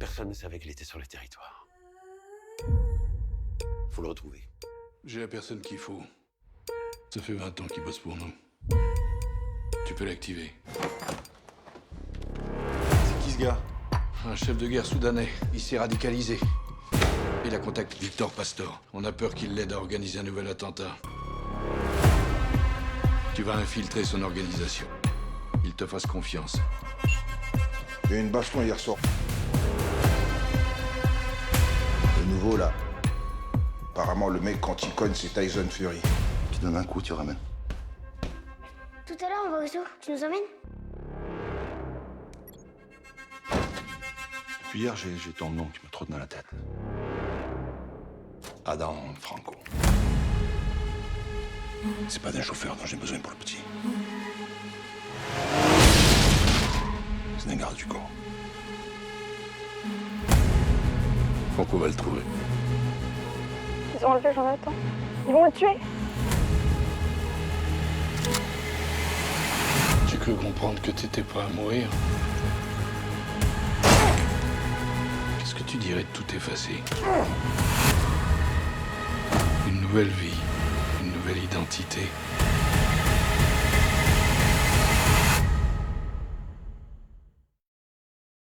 Personne ne savait qu'il était sur le territoire. Faut le retrouver. J'ai la personne qu'il faut. Ça fait 20 ans qu'il bosse pour nous. Tu peux l'activer. C'est qui ce gars? Un chef de guerre soudanais. Il s'est radicalisé. Il a contacté Victor Pastor. On a peur qu'il l'aide à organiser un nouvel attentat. Tu vas infiltrer son organisation. Il te fasse confiance. Il y a eu une baston hier soir. Nouveau là. Apparemment le mec quand il cogne c'est Tyson Fury. Tu donnes un coup, tu ramènes. Tout à l'heure, on va au zoo. Tu nous emmènes? Depuis hier j'ai j'ai ton nom qui me trotte dans la tête. Adam Franco. C'est pas d'un chauffeur dont j'ai besoin pour le petit. C'est d'un garde du corps. Franco va le trouver. Ils ont enlevé Jonathan. Ils vont le tuer. J'ai cru comprendre que t'étais prêt à mourir. Qu'est-ce que tu dirais de tout effacer? Une nouvelle vie, une nouvelle identité.